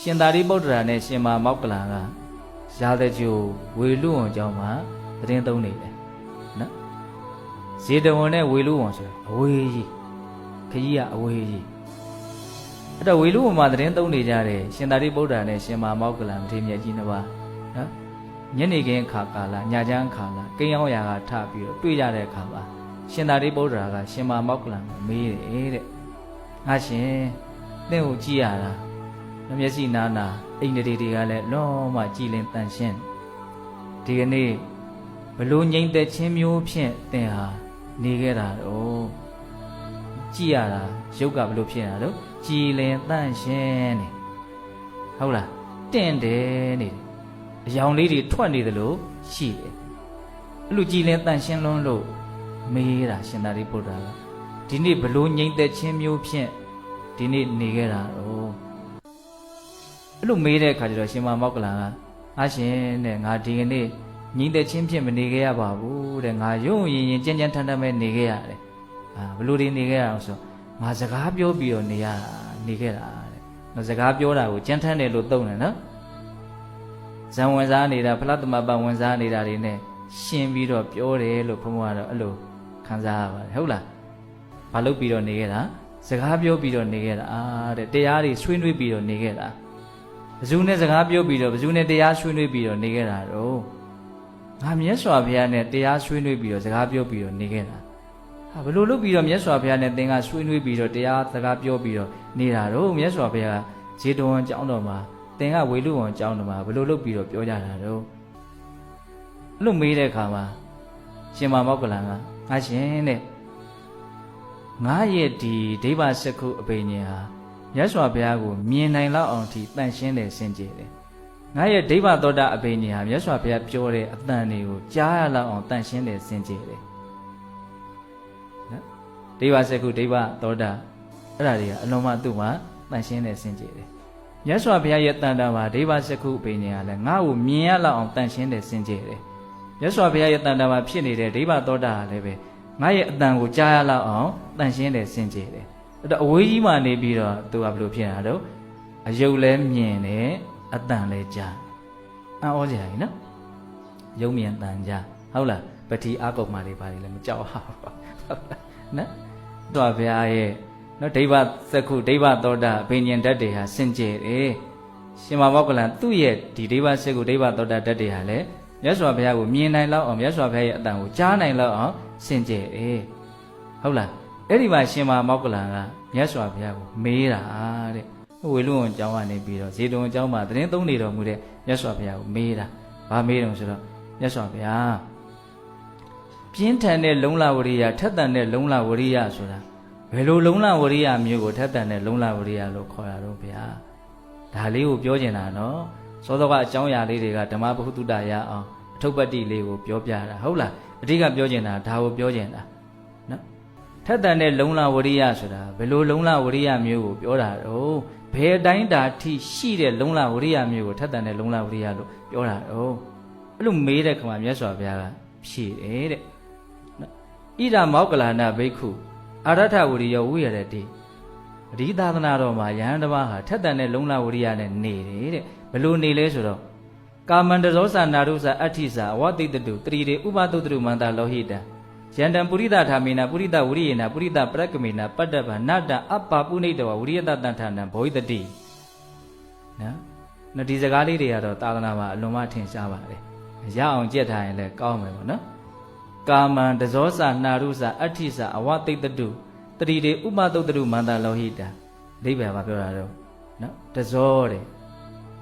ရှင်သာရိပုတ္တရာနဲ့ရှင်မာမောက္ကလံကရာဇဂျိုဝေလူဝံကျောင်းမှာသတင်းသုံးနေတယ်နော်ဇေတဝန်နဲ့ဝေလူဝံဆိုအဝေးကြီးခကြီးကအဝေးကြီးအဲ့တော့ဝေလူဝံမှာသတင်းသုံးနေကြတယ်ရှင်သာရိပုတ္တရာနဲ့ရှင်မာမောက္ကလံမထေရမြတ်ကြီးနှစ်ပါးနော်ညနေခင်းအခါကာလညချမ်းအခါလာကိန်းအောင်ရာကထပြီးတော့တွေ့ကြတဲ့အခါမှာရှင်သာရိပုတ္တရာကရှင်မာမောက္ကလံကိုမေးတယ်တဲ့ငါရှင်သင်ကိုကြည့်ရတာ မျက်စိနာနာအိမ်တွေတွေကလည်းလုံးဝကြည်လင်တန်ရှင်းဒီကနေ့ဘလို့ငိမ့်သက်ချင်းမျိုးဖြင့်သင်ဟာနေခဲ့တာတော့ကြည်ရတာရုပ်ကဘလို့ဖြစ်နေတာတော့ကြည်လင်တန်ရှင်းနေဟုတ်လားတင့်တယ်နေတယ်အယောင်လေးတွေထွက်နေသလိုရှိတယ်အဲ့လိုကြည်လင်တန်ရှင်းလွန်းလို့မေးတာရှင်သာရိပုတ္တရာကဒီနေ့ဘလို့ငိမ့်သက်ချင်းမျိုးဖြင့်ဒီနေ့နေခဲ့တာတော့ အဲ့လိုမေးတဲ့အခါကျတော့ရှင်မမောက္ကလံကငါရှင်တဲ့ငါဒီကနေ့ညီတဲ့ချင်းဖြစ်မနေခဲ့ရပါဘူးတဲ့ငါရုံရင်ရင်ကြမ်းကြမ်းထန်ထန်ပဲနေခဲ့ရတယ်အာဘလို့ဒီနေခဲ့ရအောင်ဆိုငါစကားပြောပြီးတော့နေရတာနေခဲ့တာတဲ့ငါစကားပြောတာကိုကြမ်းထန်တယ်လို့သုံးတယ်နော်ဇံဝင်စားနေတာဖလားတမပဝင်စားနေတာတွေနဲ့ရှင်းပြီးတော့ပြောတယ်လို့ဘုံဘကတော့အဲ့လိုခံစားရပါတယ်ဟုတ်လားဘာလို့ပြီးတော့နေခဲ့တာစကားပြောပြီးတော့နေခဲ့တာအာတဲ့တရားတွေဆွေးနွေးပြီးတော့နေခဲ့တာ ဘဇူနဲ့စကားပြောပြီးတော့ဘဇူနဲ့တရားဆွေးနွေးပြီးတော့နေခဲ့တာတော့ငါမြတ်စွာဘုရားနဲ့တရားဆွေးနွေးပြီးတော့စကားပြောပြီးတော့နေခဲ့တာဟာဘယ်လိုလုပ်ပြီးတော့မြတ်စွာဘုရားနဲ့သင်ကဆွေးနွေးပြီးတော့တရားစကားပြောပြီးတော့နေတာတော့မြတ်စွာဘုရားဇေတဝန်ကျောင်းတော်မှာသင်ကဝေလူဝန်ကျောင်းတော်မှာဘယ်လိုလုပ်ပြီးတော့ပြောကြတာတော့အဲ့လိုမေးတဲ့အခါမှာရှင်မမောက္ကလံကငါရှင်တဲ့ငါရဲ့ဒီဒိဗ္ဗစက္ခုအပိညာဟာ မြတ်စွာဘုရားကိုမြင်နိုင်လောက်အောင်ထိတန်ရှင်းတယ်စင်ကြယ်တယ်။ငါရဲ့ဒိဗ္ဗသောတာအဘိညာဟာမြတ်စွာဘုရားပြောတဲ့အတန်တွေကိုကြားရလောက်အောင်တန်ရှင်းတယ်စင်ကြယ်တယ်။နော်ဒိဗ္ဗစက္ခုဒိဗ္ဗသောတာအဲ့ဒါတွေကအလုံးမသူ့မှာတန်ရှင်းတယ်စင်ကြယ်တယ်။မြတ်စွာဘုရားရဲ့တန်တာမှာဒိဗ္ဗစက္ခုအဘိညာဟာလည်းငါ့ကိုမြင်ရလောက်အောင်တန်ရှင်းတယ်စင်ကြယ်တယ်။မြတ်စွာဘုရားရဲ့တန်တာမှာဖြစ်နေတဲ့ဒိဗ္ဗသောတာဟာလည်းပဲငါရဲ့အတန်ကိုကြားရလောက်အောင်တန်ရှင်းတယ်စင်ကြယ်တယ်။ အဲ့တော့အဝေးကြီးမှနေပြီးတော့သူကဘယ်လိုဖြစ်နေတာတော့အယုတ်လဲမြင်တယ်အတန်လဲကြားအံ့ဩကြရည်နော်ယုံမြင်တန်ကြားဟုတ်လားပတိအကုတ်မာတွေပါလေလည်းမကြောက်ဟာဘူးဟုတ်လားနော်သူကဘုရားရဲ့နော်ဒိဗ္ဗသက္ခုဒိဗ္ဗသောတာဘိညာဉ်ဓာတ်တွေဟာစင်ကြယ်တယ်ရှင်မဘောကလန်သူ့ရဲ့ဒီဒိဗ္ဗစက္ခုဒိဗ္ဗသောတာဓာတ်တွေဟာလည်းမြတ်စွာဘုရားကိုမြင်နိုင်လောက်အောင်မြတ်စွာဘုရားရဲ့အတန်ကိုကြားနိုင်လောက်အောင်စင်ကြယ်တယ်ဟုတ်လား အဲ့ဒီမှာရှင်မာမောက္ကလန်ကမြတ်စွာဘုရားကိုမေးတာတဲ့ဝေလူဝန်ကျောင်းကနေပြီးတော့ဇေတုံကျောင်းမှာသတင်းသုံးနေတော်မူတဲ့မြတ်စွာဘုရားကိုမေးတာဘာမေးတုံဆိုတော့မြတ်စွာဘုရားပြင်းထန်တဲ့လုံလဝရိယထက်တန်တဲ့လုံလဝရိယဆိုတာဘယ်လိုလုံလဝရိယမျိုးကိုထက်တန်တဲ့လုံလဝရိယလို့ခေါ်ရတော့ဘုရားဒါလေးကိုပြောကျင်တာနော်စောစောကအကြောင်းအရာလေးတွေကဓမ္မပဟုတုတရအောင်အထုပ္ပတ္တိလေးကိုပြောပြတာဟုတ်လားအဓိကပြောကျင်တာဒါကိုပြောကျင်တာနော် ထက်တန်တဲ့လုံလဝရိယဆိုတာဘယ်လိုလုံလဝရိယမျိုးကိုပြောတာတော့ဘယ်အတိုင်းတာထိရှိတဲ့လုံလဝရိယမျိုးကိုထက်တန်တဲ့လုံလဝရိယလို့ပြောတာတော့အဲ့လိုမေးတဲ့ခါမှာမြတ်စွာဘုရားကဖြေတယ်တဲ့နော်ဣဒမောက္ကလာနာဘိက္ခုအာရထဝရိယဝိရတတိအဒီသာသနာတော်မှာယဟန်တစ်ပါးဟာထက်တန်တဲ့လုံလဝရိယနဲ့နေတယ်တဲ့ဘယ်လိုနေလဲဆိုတော့ကာမန္တဇောသနာရုဇအဋ္ဌိစာအဝတိတတုတရီတေဥပတုတ္တရုမန္တလောဟိတံ ယန္တံပုရိသထာမေနပုရိသဝရိယေနပုရိသပရကမေနပတ္တဗနတ္တအပ္ပပုနိတဝဝရိယတတန်ထာနံဘောဟိတတိနော်နော်ဒီစကားလေးတွေကတော့သာသနာမှာအလွန်မှထင်ရှားပါတယ်ရအောင်ကြက်ထားရင်လည်းကောင်းမယ်ပေါ့နော်ကာမံတဇောစာနှာရုစာအဋ္ဌိစာအဝတိတတုတတိတေဥပတုတ္တရုမန္တလောဟိတံအဓိပ္ပာယ်ကပြောတာတော့နော်တဇောတဲ့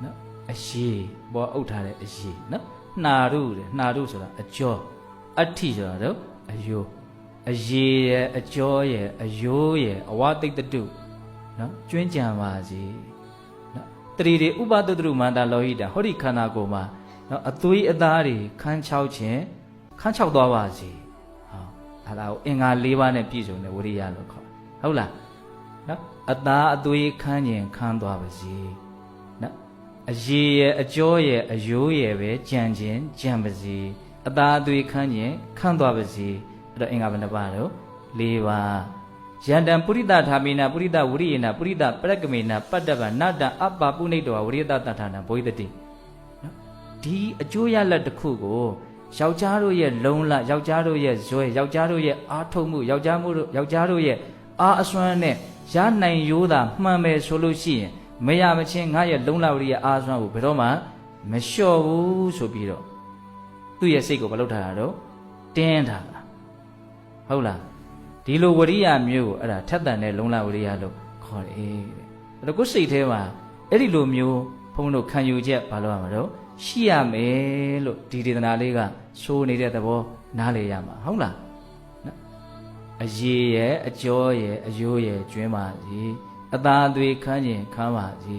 နော်အရှိပေါ်အုပ်ထားတဲ့အရှိနော်နှာရုတဲ့နှာရုဆိုတာအကျော်အဋ္ဌိဆိုတာတော့ အယိုးအရေရဲ့အကျော်ရဲ့အယိုးရဲ့အဝတိတ်တတုနော်ကျွင်းကြံပါစေနော်တတိတွေဥပတတရုမန္တလောဟိတာဟောဒီခန္ဓာကိုယ်မှာနော်အသွေးအသားတွေခန်းချောက်ခြင်းခန်းချောက်သွားပါစေဟောဒါလာကိုအင်္ဂါ၄ပါးနဲ့ပြည့်စုံတဲ့ဝိရိယလို့ခေါ်ဟုတ်လားနော်အသားအသွေးခန်းခြင်းခန်းသွားပါစေနော်အရေရဲ့အကျော်ရဲ့အယိုးရဲ့ပဲကြံခြင်းကြံပါစေ အသားအသွေးခန်းခြင်းခန်းသွားပါစေအဲ့တော့အင်္ဂါဘယ်နှပါတော့၄ပါးယန္တံပုရိသထာမိနာပုရိသဝရိယေနပုရိသပရကမေနပတ္တဗနတ္တအပ္ပပုနိတဝဝရိယတတထာနဘိသတိနော်ဒီအကျိုးရလတ်တစ်ခုကိုယောက်ျားတို့ရဲ့လုံလယောက်ျားတို့ရဲ့ဇွဲယောက်ျားတို့ရဲ့အားထုတ်မှုယောက်ျားမှုတို့ယောက်ျားတို့ရဲ့အားအစွမ်းနဲ့ရနိုင်ရိုးတာမှန်မယ်ဆိုလို့ရှိရင်မရမချင်းငါရဲ့လုံလဝရိယအားအစွမ်းကိုဘယ်တော့မှမလျှော့ဘူးဆိုပြီးတော့ သူ့ရဲ့စိတ်ကိုမလုပ်ထားတာတော့တင်းထားတာဟုတ်လားဒီလိုဝရိယမျိုးကိုအဲ့ဒါထက်တန်တဲ့လုံလဝရိယလို့ခေါ်တယ်တဲ့အဲ့တော့ကိုယ်စိတ်ထဲမှာအဲ့ဒီလိုမျိုးဘုန်းတို့ခံယူချက်ဘာလို့ရမှာတော့ရှိရမယ်လို့ဒီဒေသနာလေးကဆိုးနေတဲ့သဘောနားလေရမှာဟုတ်လားနော်အရေးရဲ့အကျော်ရဲ့အယိုးရဲ့ကျွင်းပါစီအသာအသွေးခန်းကျင်ခန်းပါစီ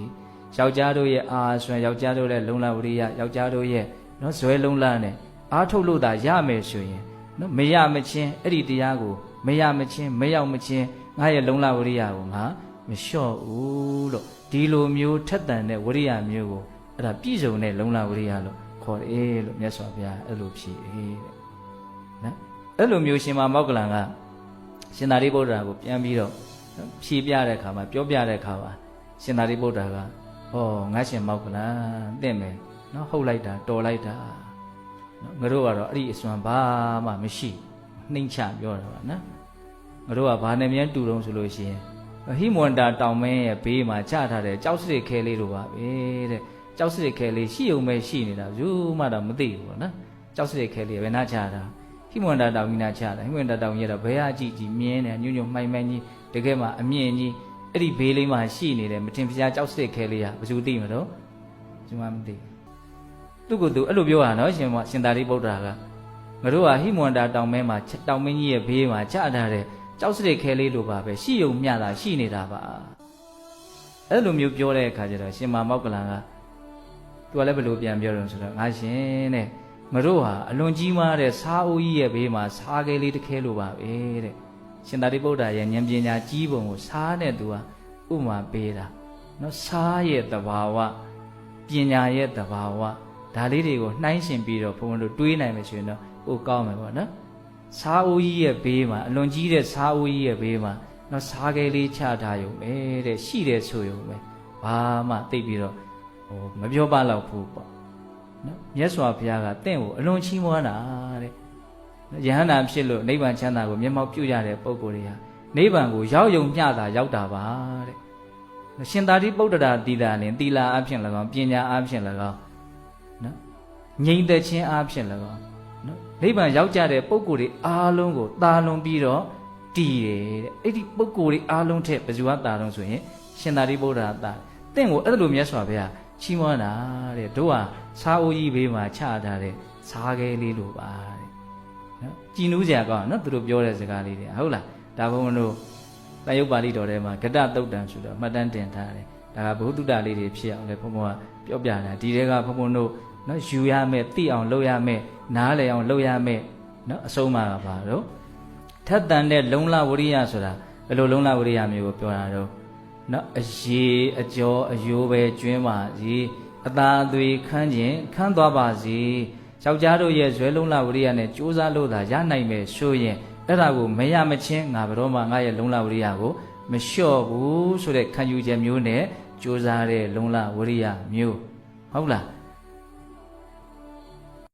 ယောက်ျားတို့ရဲ့အာဆွမ်းယောက်ျားတို့ရဲ့လုံလဝရိယယောက်ျားတို့ရဲ့နော်ဇွဲလုံလနဲ့ အားထုတ်လို့သာရမယ်ဆိုရင်နော်မရမချင်းအဲ့ဒီတရားကိုမရမချင်းမရောက်မချင်းငါရဲ့လုံလဝရိယကိုငါမလျှော့ဘူးလို့ဒီလိုမျိုးထက်တန်တဲ့ဝရိယမျိုးကိုအဲ့ဒါပြည့်စုံတဲ့လုံလဝရိယလို့ခေါ်တယ်လို့မြတ်စွာဘုရားအဲ့လိုဖြေတယ်တဲ့နော်အဲ့လိုမျိုးရှင်မမောက္ကလန်ကရှင်သာရိပုတ္တရာကိုပြန်ပြီးတော့ဖြေပြတဲ့အခါမှာပြောပြတဲ့အခါမှာရှင်သာရိပုတ္တရာကဩငါရှင်မောက္ကလန်တင့်မယ်နော်ဟုတ်လိုက်တာတော်လိုက်တာ နော်ငါတို့ကတော့အဲ့ဒီအစွမ်းဘာမှမရှိနှိမ့်ချပြောတာပါနော်ငါတို့ကဘာနဲ့မြန်းတူတုံးဆိုလို့ရှိရင်ဟိမွန္တာတောင်မင်းရဲ့ဘေးမှာချထားတဲ့ကြောက်စစ်ခဲလေးလိုပါပဲတဲ့ကြောက်စစ်ခဲလေးရှိုံပဲရှိနေတာဘူးမှတော့မသိဘူးပေါ့နော်ကြောက်စစ်ခဲလေးဘယ်နှချတာဟိမွန္တာတောင်ကြီးနာချတာဟိမွန္တာတောင်ကြီးကတော့ဘယ်အကြည့်ကြည့်မြင်းတယ်ညွညွမှိုင်မှိုင်ကြီးတကယ်မှအမြင့်ကြီးအဲ့ဒီဘေးလေးမှာရှိနေတယ်မတင်ဖျားကြောက်စစ်ခဲလေးကဘယ်သူသိမလို့ကျွန်မမသိ သူကသူအဲ့လိုပြောတာနော်ရှင်မရှင်သာရိပုတ္တရာကငါတို့ကဟိမွန္တာတောင်မဲမှာတောင်မင်းကြီးရဲ့ဘေးမှာချထားတဲ့ကြောက်စရိတ်ခဲလေးလိုပါပဲရှိုံမျှတာရှိနေတာပါအဲ့လိုမျိုးပြောတဲ့အခါကျတော့ရှင်မမောက်ကလန်ကသူကလည်းဘယ်လိုပြန်ပြောတယ်ဆိုတော့ငါရှင်တဲ့ငါတို့ဟာအလွန်ကြီးမားတဲ့စားအိုးကြီးရဲ့ဘေးမှာစားခဲလေးတစ်ခဲလိုပါပဲတဲ့ရှင်သာရိပုတ္တရာရဲ့ဉာဏ်ပညာကြီးပုံကိုစားတဲ့သူဟာဥမာပေးတာနော်စားရဲ့တဘာဝပညာရဲ့တဘာဝ ဒါလေးတွေကိုနှိုင်းရှင်ပြီးတော့ဘုန်းဘုန်းတို့တွေးနိုင်မှဆိုရင်တော့ဟိုကောင်းမယ်ပေါ့နော်စားအိုးကြီးရဲ့ဘေးမှာအလွန်ကြီးတဲ့စားအိုးကြီးရဲ့ဘေးမှာနော်စားခဲလေးချထားရုံပဲတဲ့ရှိတယ်ဆိုရုံပဲဘာမှသိပြီးတော့ဟိုမပြောပါတော့ဘူးပေါ့နော်မြတ်စွာဘုရားကတင့်ကိုအလွန်ချီးမွမ်းတာတဲ့ယဟန္တာဖြစ်လို့နိဗ္ဗာန်ချမ်းသာကိုမျက်မှောက်ပြုရတဲ့ပုဂ္ဂိုလ်တွေဟာနိဗ္ဗာန်ကိုရောက်ယုံမျှတာရောက်တာပါတဲ့ရှင်သာရိပုတ္တရာတည်တာနဲ့သီလာအဖြစ်၎င်းပညာအဖြစ်၎င်းနော် ငြိမ်သက်ခြင်းအဖြစ်၎င်းနော်နိဗ္ဗာန်ရောက်ကြတဲ့ပုဂ္ဂိုလ်တွေအားလုံးကိုတာလွန်ပြီးတော့တည်တယ်တဲ့အဲ့ဒီပုဂ္ဂိုလ်တွေအားလုံးထက်ဘယ်သူကတာလွန်ဆိုရင်ရှင်သာရိပုတ္တရာတာတင့်ကိုအဲ့လိုမြတ်စွာဘုရားချီးမွမ်းတာတဲ့တို့ဟာစားအိုးကြီးဘေးမှာချထားတဲ့စားခဲလေးလိုပါတဲ့နော်ကြည်နူးကြကောင်းနော်သူတို့ပြောတဲ့စကားလေးတွေဟုတ်လားဒါဘုံမတို့တန်ရုပ်ပါဠိတော်ထဲမှာဂတတုတ်တံဆိုတော့မှတ်တမ်းတင်ထားတယ်ဒါကဘုဒ္ဓတလေးတွေဖြစ်အောင်လေဘုံဘုံကပြောပြတာဒီတဲကဘုံဘုံတို့ နော်ယူရမယ်သိအောင်လုပ်ရမယ်နားလည်အောင်လုပ်ရမယ်နော်အဆုံးအမကပါတော့ထက်တန်တဲ့လုံလဝရိယဆိုတာဘယ်လိုလုံလဝရိယမျိုးကိုပြောတာတော့နော်အရေးအကျော်အယိုးပဲကျွင်းပါစီအသာအသွေးခန်းခြင်းခန်းသွားပါစီယောက်ျားတို့ရဲ့ဇွဲလုံလဝရိယနဲ့ကြိုးစားလို့သာရနိုင်မယ်ဆိုရင်အဲ့ဒါကိုမရမချင်းငါဘရောမှငါရဲ့လုံလဝရိယကိုမလျှော့ဘူးဆိုတဲ့ခံယူချက်မျိုးနဲ့ကြိုးစားတဲ့လုံလဝရိယမျိုးဟုတ်လား